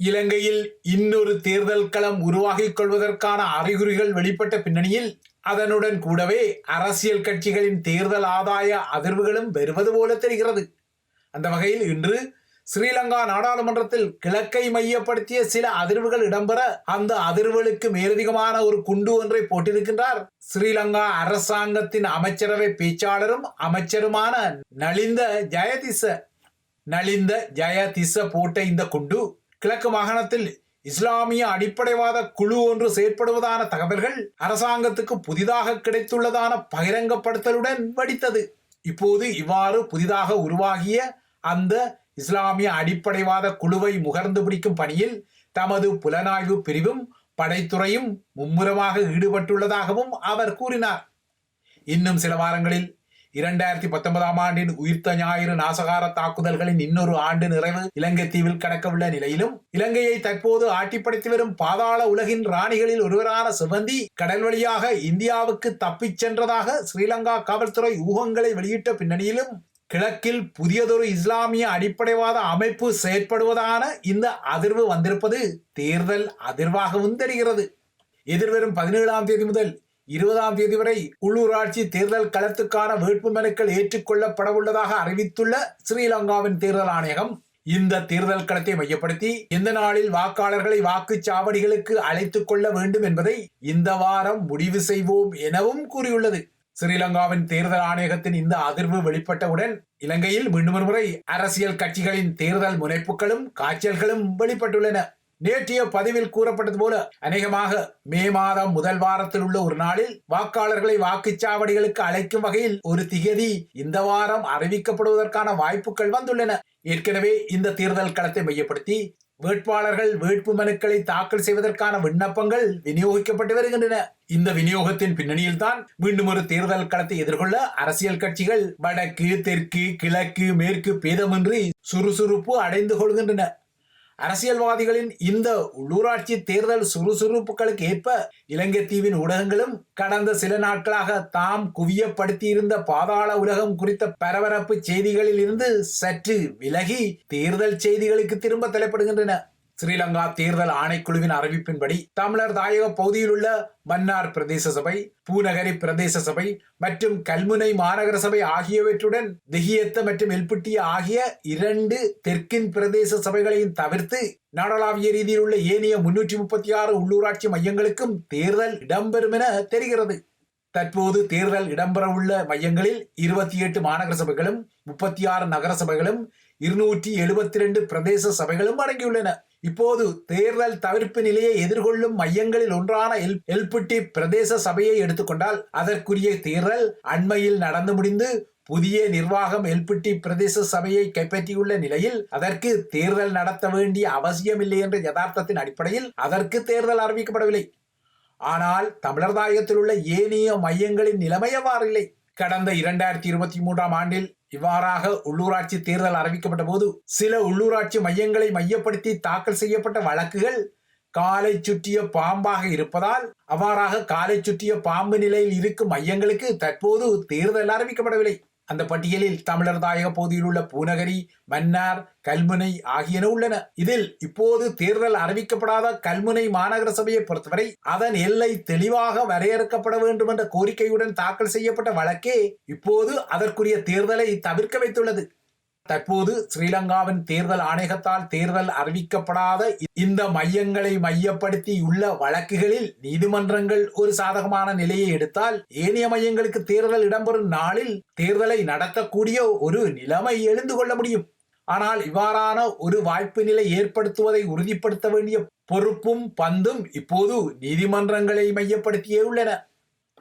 இலங்கையில் இன்னொரு தேர்தல் களம் உருவாகிக் கொள்வதற்கான அறிகுறிகள் வெளிப்பட்ட பின்னணியில் அதனுடன் கூடவே அரசியல் கட்சிகளின் தேர்தல் ஆதாய அதிர்வுகளும் வருவது போல தெரிகிறது. அந்த வகையில் இன்று ஸ்ரீலங்கா நாடாளுமன்றத்தில் கிழக்கை மையப்படுத்திய சில அதிர்வுகள் இடம்பெற அந்த அதிர்வுகளுக்கு மேலதிகமான ஒரு குண்டு ஒன்றை போட்டிருக்கின்றார். ஸ்ரீலங்கா அரசாங்கத்தின் அமைச்சரவை பேச்சாளரும் அமைச்சருமான நலிந்த ஜெயதிச நலிந்த ஜெயதிச போட்ட இந்த குண்டு கிழக்கு மாகாணத்தில் இஸ்லாமிய அடிப்படைவாத குழு ஒன்று செயற்படுவதான தகவல்கள் அரசாங்கத்துக்கு புதிதாக கிடைத்துள்ளதான பகிரங்கப்படுத்தலுடன் வடித்தது. இப்போது இவ்வாறு புதிதாக உருவாகிய அந்த இஸ்லாமிய அடிப்படைவாத குழுவை முகர்ந்து பிடிக்கும் பணியில் தமது புலனாய்வு பிரிவும் படைத்துறையும் மும்முரமாக ஈடுபட்டுள்ளதாகவும் அவர் கூறினார். இன்னும் சில வாரங்களில் இரண்டாயிரத்தி பத்தொன்பதாம் ஆண்டின் உயிர்த்த ஞாயிறு நாசகார தாக்குதல்களின் இன்னொரு ஆண்டு நிறைவு இலங்கை தீவில் கடக்கவுள்ள நிலையிலும் இலங்கையை தற்போது ஆட்டிப்படைத்து வரும் பாதாள உலகின் ராணிகளில் ஒருவரான சிவந்தி கடல் வழியாக இந்தியாவுக்கு தப்பிச் சென்றதாக ஸ்ரீலங்கா காவல்துறை ஊகங்களை வெளியிட்ட பின்னணியிலும் கிழக்கில் புதியதொரு இஸ்லாமிய அடிப்படைவாத அமைப்பு செயற்படுவதான இந்த அதிர்வு வந்திருப்பது தேர்தல் அதிர்வாகவும் தெரிகிறது. எதிர்வரும் பதினேழாம் தேதி முதல் இருபதாம் தேதி வரை உள்ளூராட்சி தேர்தல் களத்துக்கான வேட்புமனுக்கள் ஏற்றுக்கொள்ளப்படவுள்ளதாக அறிவித்துள்ள ஸ்ரீலங்காவின் தேர்தல் ஆணையகம் இந்த தேர்தல் களத்தை மையப்படுத்தி எந்த நாளில் வாக்காளர்களை வாக்குச்சாவடிகளுக்கு அழைத்துக் கொள்ள வேண்டும் என்பதை இந்த வாரம் முடிவு செய்வோம் எனவும் கூறியுள்ளது. ஸ்ரீலங்காவின் தேர்தல் ஆணையகத்தின் இந்த அதிர்வு வெளிப்பட்டவுடன் இலங்கையில் மீண்டும் ஒருமுறை அரசியல் கட்சிகளின் தேர்தல் முனைப்புகளும் காய்ச்சல்களும் வெளிப்பட்டுள்ளன. நேற்றைய பதிவில் கூறப்பட்டது போல அநேகமாக மே மாதம் முதல் வாரத்தில் உள்ள ஒரு நாளில் வாக்காளர்களை வாக்குச்சாவடிகளுக்கு அழைக்கும் வகையில் ஒரு திகதி இந்த வாரம் அறிவிக்கப்படுவதற்கான வாய்ப்புகள் வந்துள்ளன. ஏற்கனவே இந்த தேர்தல் களத்தை மையப்படுத்தி வேட்பாளர்கள் வேட்பு மனுக்களை தாக்கல் செய்வதற்கான விண்ணப்பங்கள் விநியோகிக்கப்பட்டு வருகின்றன. இந்த விநியோகத்தின் பின்னணியில் தான் மீண்டும் ஒரு தேர்தல் களத்தை எதிர்கொள்ள அரசியல் கட்சிகள் வடக்கு தெற்கு கிழக்கு மேற்கு பேதமின்றி சுறுசுறுப்பு அடைந்து கொள்கின்றன. அரசியல்வாதிகளின் இந்த உள்ளூராட்சி தேர்தல் சுறுசுறுப்புகளுக்கு ஏற்ப இலங்கை தீவின் ஊடகங்களும் கடந்த சில நாட்களாக தாம் குவியப்படுத்தியிருந்த பாதாள உலகம் குறித்த பரபரப்பு செய்திகளில் இருந்து சற்று விலகி தேர்தல் செய்திகளுக்கு திரும்ப தலைப்படுகின்றன ஸ்ரீலங்கா தேர்தல் ஆணைக்குழுவின் அறிவிப்பின்படி தமிழர் தாயக பகுதியில் உள்ள மன்னார் பிரதேச சபை பூநகரி பிரதேச சபை மற்றும் கல்முனை மாநகர சபை ஆகியவற்றுடன் திகியத்த மற்றும் எல்பிட்டி ஆகிய இரண்டு தெற்கின் பிரதேச சபைகளையும் தவிர்த்து நாடளாவிய ரீதியில் உள்ள ஏனைய முன்னூற்றி முப்பத்தி ஆறு உள்ளூராட்சி மையங்களுக்கும் தேர்தல் இடம்பெறும் என தெரிகிறது. தற்போது தேர்தல் இடம்பெறவுள்ள மையங்களில் இருபத்தி எட்டு மாநகர சபைகளும் முப்பத்தி ஆறு நகர சபைகளும் இருநூற்றி எழுபத்தி ரெண்டு பிரதேச சபைகளும் அடங்கியுள்ளன. இப்போது தேர்தல் தவிர்ப்பு நிலையை எதிர்கொள்ளும் மையங்களில் ஒன்றான எல் எல்பிட்டி பிரதேச சபையை எடுத்துக்கொண்டால் அதற்குரிய தேர்தல் அண்மையில் நடந்து முடிந்து புதிய நிர்வாகம் எல்பிட்டி பிரதேச சபையை கைப்பற்றியுள்ள நிலையில் அதற்கு தேர்தல் நடத்த வேண்டிய அவசியமில்லை என்ற யதார்த்தத்தின் அடிப்படையில் அதற்கு தேர்தல் அறிவிக்கப்படவில்லை. ஆனால் தமிழர் தாயகத்தில் உள்ள ஏனைய மையங்களின் நிலைமை இல்லை? கடந்த இரண்டாயிரத்தி இருபத்தி மூன்றாம் ஆண்டில் இவ்வாறாக உள்ளூராட்சி தேர்தல் அறிவிக்கப்பட்ட போது சில உள்ளூராட்சி மையங்களை மையப்படுத்தி தாக்கல் செய்யப்பட்ட வழக்குகள் காலை சுற்றிய பாம்பாக இருப்பதால் அவ்வாறாக காலை சுற்றிய பாம்பு நிலையில் இருக்கும் மையங்களுக்கு தற்போது தேர்தல் அறிவிக்கப்படவில்லை. அந்த பட்டியலில் தமிழர் தாயக பகுதியில் உள்ள பூநகரி மன்னார் கல்முனை ஆகியன உள்ளன. இதில் இப்போது தேர்தல் அறிவிக்கப்படாத கல்முனை மாநகர சபையை பொறுத்தவரை அதன் எல்லை தெளிவாக வரையறுக்கப்பட வேண்டும் என்ற கோரிக்கையுடன் தாக்கல் செய்யப்பட்ட வழக்கே இப்போது அதற்குரிய தேர்தலை தவிர்க்க வைத்துள்ளது. தற்போது ஸ்ரீலங்காவின் தேர்தல் ஆணையகத்தால் தேர்தல் அறிவிக்கப்படாத இந்த மையங்களை மையப்படுத்தி உள்ள வழக்குகளில் நீதிமன்றங்கள் ஒரு சாதகமான நிலையை எடுத்தால் ஏனைய மையங்களுக்கு தேர்தல் இடம்பெறும் நாளில் தேர்தலை நடத்தக்கூடிய ஒரு நிலைமை எழுந்து கொள்ள முடியும். ஆனால் இவ்வாறான ஒரு வாய்ப்பு நிலை ஏற்படுத்துவதை உறுதிப்படுத்த வேண்டிய பொறுப்பும் பந்தும் இப்போது நீதிமன்றங்களை மையப்படுத்தியே உள்ளன.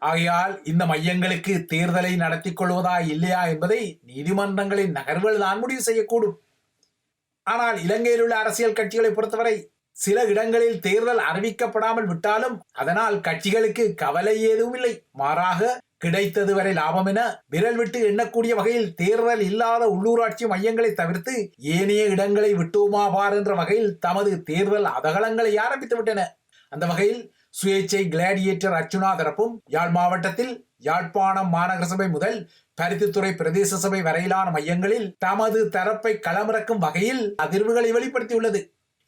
ஆகையால் இந்த மையங்களுக்கு தேர்தலை நடத்தி கொள்வதா இல்லையா என்பதை நீதிமன்றங்களின் நகர்வுகள் தான் முடிவு செய்யக்கூடும். ஆனால் இலங்கையில் உள்ள அரசியல் கட்சிகளை பொறுத்தவரை சில இடங்களில் தேர்தல் அறிவிக்கப்படாமல் விட்டாலும் அதனால் கட்சிகளுக்கு கவலை ஏதும் இல்லை. மாறாக கிடைத்தது வரை லாபம் என விரல் விட்டு எண்ணக்கூடிய வகையில் தேர்தல் இல்லாத உள்ளூராட்சி மையங்களை தவிர்த்து ஏனைய இடங்களை விட்டோமா பார் என்ற வகையில் தமது தேர்தல் அதகலங்களை ஆரம்பித்து விட்டன. அந்த வகையில் சுயேச்சை கிளாடியேட்டர் அர்ச்சுனா தரப்பும் யாழ் மாவட்டத்தில் யாழ்ப்பாணம் மாநகர சபை முதல் பருத்தித்துறை பிரதேச சபை வரையிலான மையங்களில் தமது தரப்பை களமிறக்கும் வகையில் அதிர்வுகளை வெளிப்படுத்தியுள்ளது.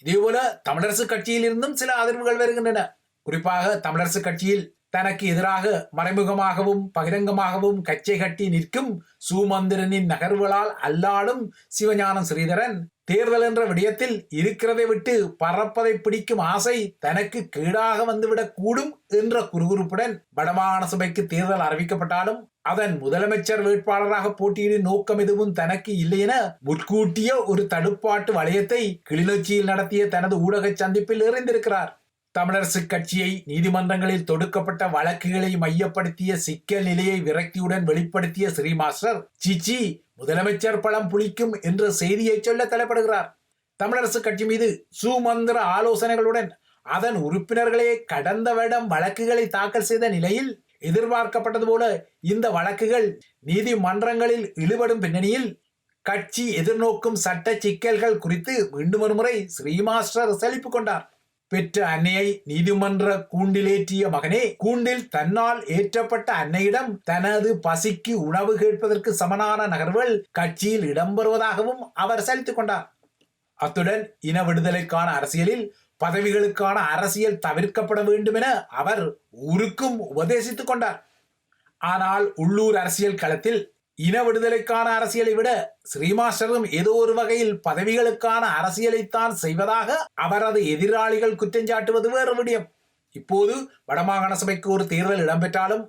இதேபோல தமிழரசு கட்சியில் இருந்தும் சில அதிர்வுகள் வருகின்றன. குறிப்பாக தமிழரசு கட்சியில் தனக்கு எதிராக மறைமுகமாகவும் பகிரங்கமாகவும் கச்சை கட்டி நிற்கும் சுமந்திரனின் நகர்வுகளால் அல்லாடும் சிவஞானம் ஸ்ரீதரன் தேர்தல் என்ற விடயத்தில் இருக்கிறதை விட்டு பறப்பதை பிடிக்கும் ஆசை தனக்கு கீழாக வந்துவிடக் கூடும் என்ற குறுகுறுப்புடன் வடமாகாண சபைக்கு தேர்தல் அறிவிக்கப்பட்டாலும் அதன் முதலமைச்சர் வேட்பாளராக போட்டியிடும் நோக்கம் எதுவும் தனக்கு இல்லை என முற்கூட்டிய ஒரு தடுப்பாட்டு வளையத்தை கிளிநொச்சியில் நடத்திய தனது ஊடக சந்திப்பில் எறிந்திருக்கிறார். தமிழரசு கட்சியை நீதிமன்றங்களில் தொடுக்கப்பட்ட வழக்குகளை மையப்படுத்திய சிக்கல் நிலையை விரக்தியுடன் வெளிப்படுத்திய ஸ்ரீமாஸ்டர் சிச்சி முதலமைச்சர் பழம் புளிக்கும் என்ற செய்தியை சொல்ல தலைப்படுகிறார் தமிழரசு கட்சி மீது சுமந்திர ஆலோசனைகளுடன் அதன் உறுப்பினர்களே கடந்த வருடம் வழக்குகளை தாக்கல் செய்த நிலையில் எதிர்பார்க்கப்பட்டது போல இந்த வழக்குகள் நீதிமன்றங்களில் இழுபடும் பின்னணியில் கட்சி எதிர்நோக்கும் சட்ட சிக்கல்கள் குறித்து மீண்டும் ஒருமுறை ஸ்ரீமாஸ்டர் செழிப்பு கொண்டார். பெற்ற அன்னையை நீதிமன்ற கூண்டிலேற்றிய மகனே கூண்டில் தன்னால் ஏற்றப்பட்ட அன்னையிடம் தனது பசிக்கு உணவு கேட்பதற்கு சமனான நகர்வுகள் கட்சியில் இடம்பெறுவதாகவும் அவர் செலுத்திக் கொண்டார். அத்துடன் இன விடுதலைக்கான அரசியலில் பதவிகளுக்கான அரசியல் தவிர்க்கப்பட வேண்டும் என அவர் உருக்கும் உபதேசித்துக் கொண்டார். ஆனால் உள்ளூர் அரசியல் களத்தில் இன விடுதலைக்கான அரசியலை விட ஸ்ரீமாஸ்டரும் ஏதோ ஒரு வகையில் பதவிகளுக்கான அரசியலைத்தான் செய்வதாக அவரது எதிராளிகள் குற்றஞ்சாட்டுவது வேறு விடயம். இப்போது வடமாகாண சபைக்கு ஒரு தேர்தல் இடம்பெற்றாலும்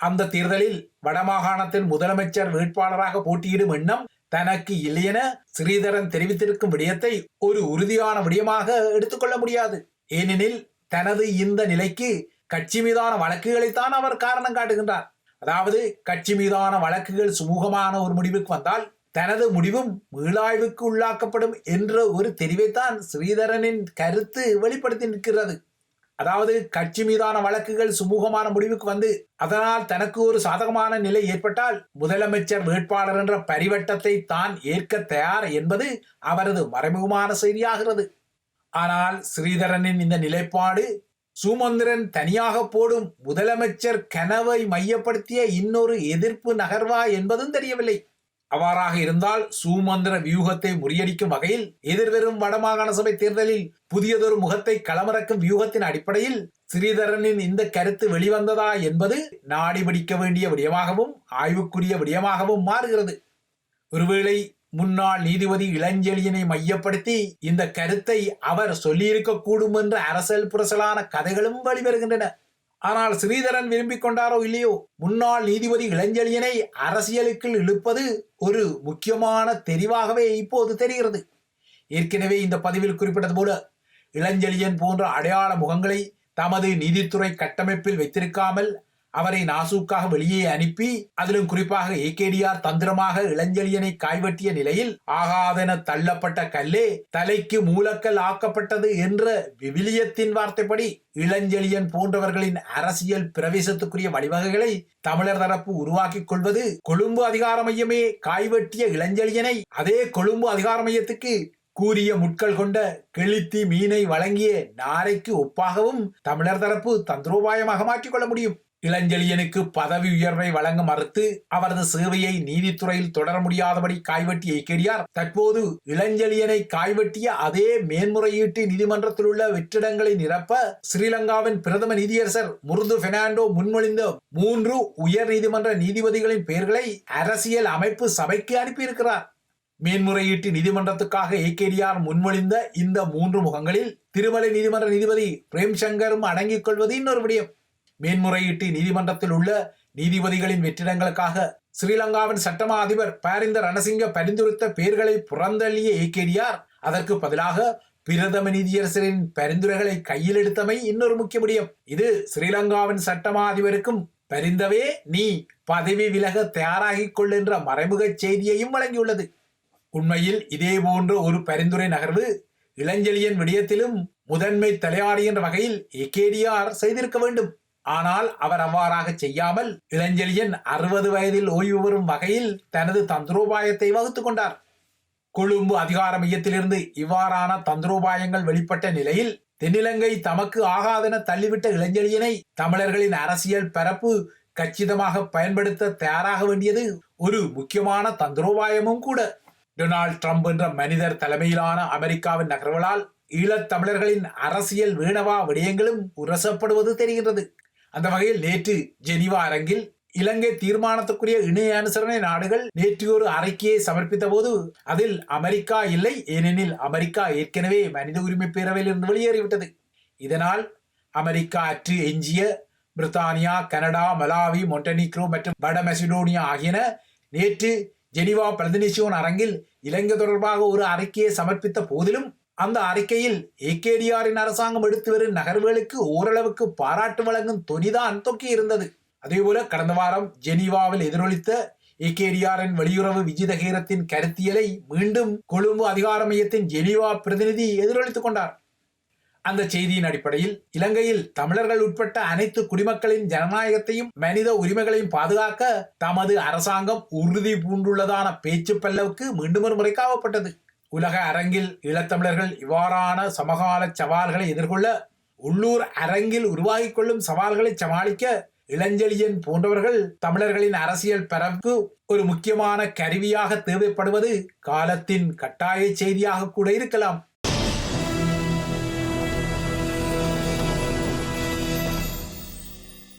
அந்த தேர்தலில் வடமாகாணத்தின் முதலமைச்சர் வேட்பாளராக போட்டியிடும் எண்ணம் தனக்கு இல்லையென ஸ்ரீதரன் தெரிவித்திருக்கும் விடயத்தை ஒரு உறுதியான விடயமாக எடுத்துக்கொள்ள முடியாது. ஏனெனில் தனது இந்த நிலைக்கு கட்சி மீதான வழக்குகளைத்தான் அவர் காரணம் காட்டுகின்றார். அதாவது கட்சி மீதான வழக்குகள் சுமூகமான ஒரு முடிவுக்கு வந்தால் தனது முடிவும் மீளாய்வுக்கு உள்ளாக்கப்படும் என்ற ஒரு தெரிவைத்தான் ஸ்ரீதரனின் கருத்து வெளிப்படுத்தி நிற்கிறது. அதாவது கட்சி மீதான வழக்குகள் சுமூகமான முடிவுக்கு வந்து அதனால் தனக்கு ஒரு சாதகமான நிலை ஏற்பட்டால் முதலமைச்சர் வேட்பாளர் என்ற பரிவட்டத்தை தான் ஏற்க தயார் என்பது அவரது மறைமுகமான செய்தியாகிறது. ஆனால் ஸ்ரீதரனின் இந்த நிலைப்பாடு சுமந்திரன் தனியாக போடும் முதலமைச்சர் கனவை மையப்படுத்திய இன்னொரு எதிர்ப்பு நகர்வா என்பதும் தெரியவில்லை. அவ்வாறாக இருந்தால் சுமந்திர வியூகத்தை முறியடிக்கும் வகையில் எதிர்வரும் வடமாகாண சபை தேர்தலில் புதியதொரு முகத்தை களமிறக்கும் வியூகத்தின் அடிப்படையில் ஸ்ரீதரனின் இந்த கருத்து வெளிவந்ததா என்பது நாடி பிடிக்க வேண்டிய விடயமாகவும் ஆய்வுக்குரிய விடயமாகவும் மாறுகிறது. ஒருவேளை முன்னாள் நீதிபதி இளஞ்செழியனை மையப்படுத்தி இந்த கருத்தை அவர் சொல்லியிருக்க கூடும் என்ற அரசல் புரசலான கதைகளும் வெளிவருகின்றன ஆனால் ஸ்ரீதரன் விரும்பிக் கொண்டாரோ இல்லையோ? முன்னாள் நீதிபதி இளஞ்செழியனை அரசியலுக்குள் இழுப்பது ஒரு முக்கியமான தெரிவாகவே இப்போது தெரிகிறது. ஏற்கனவே இந்த பதிவில் குறிப்பிட்டது போல இளஞ்செழியன் போன்ற அடையாள முகங்களை தமது நீதித்துறை கட்டமைப்பில் வைத்திருக்காமல் அவரை நாசூக்காக வெளியே அனுப்பி அதிலும் குறிப்பாக ஏகேடிஆர் தந்திரமாக இளஞ்செழியனை காய்வெட்டிய நிலையில் ஆகாதென தள்ளப்பட்ட கல்லே தலைக்கு மூலக்கல் ஆக்கப்பட்டது என்ற விவிலியத்தின் வார்த்தைப்படி இளஞ்செழியன் போன்றவர்களின் அரசியல் பிரவேசத்துக்குரிய வழிவகைகளை தமிழர் தரப்பு உருவாக்கிக் கொள்வது கொழும்பு அதிகார மையமே காய்வெட்டிய இளஞ்செழியனை அதே கொழும்பு அதிகார மையத்துக்கு கூறிய முட்கள் கொண்ட கிழித்தி மீனை வழங்கிய நாரைக்கு ஒப்பாகவும் தமிழர் தரப்பு தந்திரோபாயமாக மாற்றிக்கொள்ள முடியும். இளஞ்செழியனுக்கு பதவி உயர்வை வழங்க மறுத்து அவரது சேவையை நீதித்துறையில் தொடர முடியாதபடி காய்வெட்டிய இக்கடியார் தற்போது இளஞ்செழியனை காய்வெட்டிய அதே மேன்முறையீட்டு நீதிமன்றத்தில் உள்ள வெற்றிடங்களை நிரப்ப ஸ்ரீலங்காவின் பிரதம நீதியரசர் முருது பெர்னாண்டோ முன்மொழிந்த மூன்று உயர் நீதிமன்ற நீதிபதிகளின் பெயர்களை அரசியல் அமைப்பு சபைக்கு அனுப்பியிருக்கிறார். மேன்முறையீட்டு நீதிமன்றத்துக்காக ஏகேடிஆர் முன்மொழிந்த இந்த மூன்று முகங்களில் திருமலை நீதிமன்ற நீதிபதி பிரேம்சங்கரும் அடங்கிக் கொள்வது இன்னொரு விடயம். மேன்முறையீட்டு நீதிமன்றத்தில் உள்ள நீதிபதிகளின் வெற்றிடங்களுக்காக ஸ்ரீலங்காவின் சட்டமா அதிபர் பேரிந்த ரணசிங்க பரிந்துரைத்த பெயர்களை புறந்தள்ளிய ஏகேடிஆர் அதற்கு பதிலாக பிரதம நீதியரசரின் பரிந்துரைகளை கையில் எடுத்தமை இன்னொரு முக்கிய முடியும். இது ஸ்ரீலங்காவின் சட்டமா அதிபருக்கும் பரிந்தவே நீ பதவி விலக தயாராகிக் கொள் மறைமுக செய்தியையும் வழங்கியுள்ளது. உண்மையில் இதே போன்ற ஒரு பரிந்துரை நகர்வு இளஞ்செழியன் விடயத்திலும் முதன்மை தலையாடி என்ற வகையில் ஏகேடியார் செய்திருக்க வேண்டும். ஆனால் அவர் அவ்வாறாக செய்யாமல் இளஞ்செழியன் அறுபது வயதில் ஓய்வு பெறும் வகையில் தனது தந்திரோபாயத்தை வகுத்து கொண்டார். கொழும்பு அதிகார மையத்திலிருந்து இவ்வாறான தந்திரோபாயங்கள் வெளிப்பட்ட நிலையில் தென்னிலங்கை தமக்கு ஆகாதென தள்ளிவிட்ட இளஞ்செழியனை தமிழர்களின் அரசியல் பரப்பு கச்சிதமாக பயன்படுத்த தயாராக வேண்டியது ஒரு முக்கியமான தந்திரோபாயமும் கூட. டொனால்ட் ட்ரம்ப் என்ற மனிதர் தலைமையிலான அமெரிக்காவின் நகர்வுகளால் ஈழத் தமிழர்களின் அரசியல் வீணவா விடயங்களும் உரசப்படுவது தெரிகின்றது. அந்த வகையில் நேற்று ஜெனீவா அரங்கில் இலங்கை தீர்மானத்துக்குரிய இணைய அனுசரணை நாடுகள் நேற்று ஒரு அறிக்கையை சமர்ப்பித்த போது அதில் அமெரிக்கா இல்லை ஏனெனில் அமெரிக்கா ஏற்கனவே மனித உரிமை பேரவையில் இருந்து வெளியேறிவிட்டது. இதனால் அமெரிக்கா அற்று எஞ்சிய பிரித்தானியா கனடா மலாவி மொண்டனிக்ரோ மற்றும் வட மெசிடோனியா ஆகியன நேற்று ஜெனீவா பிரதிநிதியோன் அரங்கில் இலங்கை தொடர்பாக ஒரு அறிக்கையை சமர்ப்பித்த போதிலும் அந்த அறிக்கையில் ஏகேடிஆரின் அரசாங்கம் எடுத்து வரும் நகர்வுகளுக்கு ஓரளவுக்கு பாராட்டு வழங்கும் தொனிதான் தொக்கி இருந்தது. அதேபோல கடந்த வாரம் ஜெனீவாவில் எதிரொலித்த ஏகேடிஆரின் வெளியுறவு விஜிதகீரத்தின் கருத்தியலை மீண்டும் கொழும்பு அதிகார மையத்தின் ஜெனீவா பிரதிநிதி எதிரொலித்துக் கொண்டார். அந்த செய்தியின் அடிப்படையில் இலங்கையில் தமிழர்கள் உட்பட்ட அனைத்து குடிமக்களின் ஜனநாயகத்தையும் மனித உரிமைகளையும் பாதுகாக்க தமது அரசாங்கம் உறுதி பூண்டுள்ளதான பேச்சு பல்லவுக்கு மீண்டும் ஒரு முறை காவப்பட்டது. உலக அரங்கில் ஈழத்தமிழர்கள் இவ்வாறான சமகால சவால்களை எதிர்கொள்ள உள்ளூர் அரங்கில் உருவாகி கொள்ளும் சவால்களை சமாளிக்க இளஞ்செழியன் போன்றவர்கள் தமிழர்களின் அரசியல் பரப்பு ஒரு முக்கியமான கருவியாக தேவைப்படுவது காலத்தின் கட்டாய செய்தியாக கூட இருக்கலாம்.